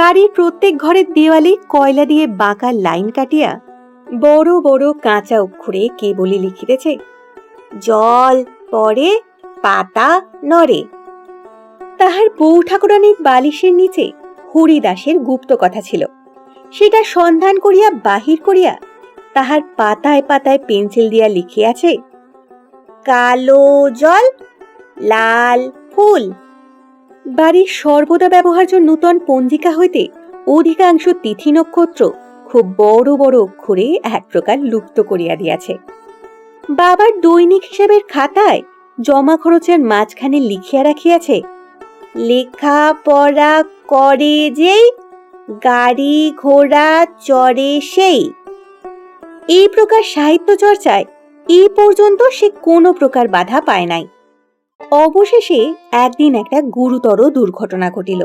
বাড়ির প্রত্যেক ঘরের দেওয়ালে কয়লা দিয়ে বাঁকা লাইন কাটিয়া বড় বড় কাঁচা অক্ষরে কেবলই লিখিতেছে, জল পরে পাতা নড়ে। তাহার বউ ঠাকুরানীর বালিশের নিচে হরিদাসের গুপ্ত কথা ছিল। সেটা সন্ধান করিয়া বাহির করিয়া তাহার পাতায় পাতায় পেন্সিল দিয়া লিখিয়াছে, কালো জল, লাল ফুল। বাড়ির সর্বদা ব্যবহার্য নূতন পঞ্জিকা হইতে অধিকাংশ তিথি নক্ষত্র খুব বড় বড় অক্ষরে এক প্রকার লুপ্ত করিয়া দিয়াছে। বাবার দৈনিক হিসেবের খাতায় জমা খরচের মাঝখানে লিখিয়া রাখিয়াছে, লেখা, পড়া, করে যেই, গাড়ি, ঘোড়া, চড়ে সেই। এই প্রকার সাহিত্য চর্চায় এই পর্যন্ত সে কোনো প্রকার বাধা পায় নাই। অবশেষে একদিন একটা গুরুতর দুর্ঘটনা ঘটিল।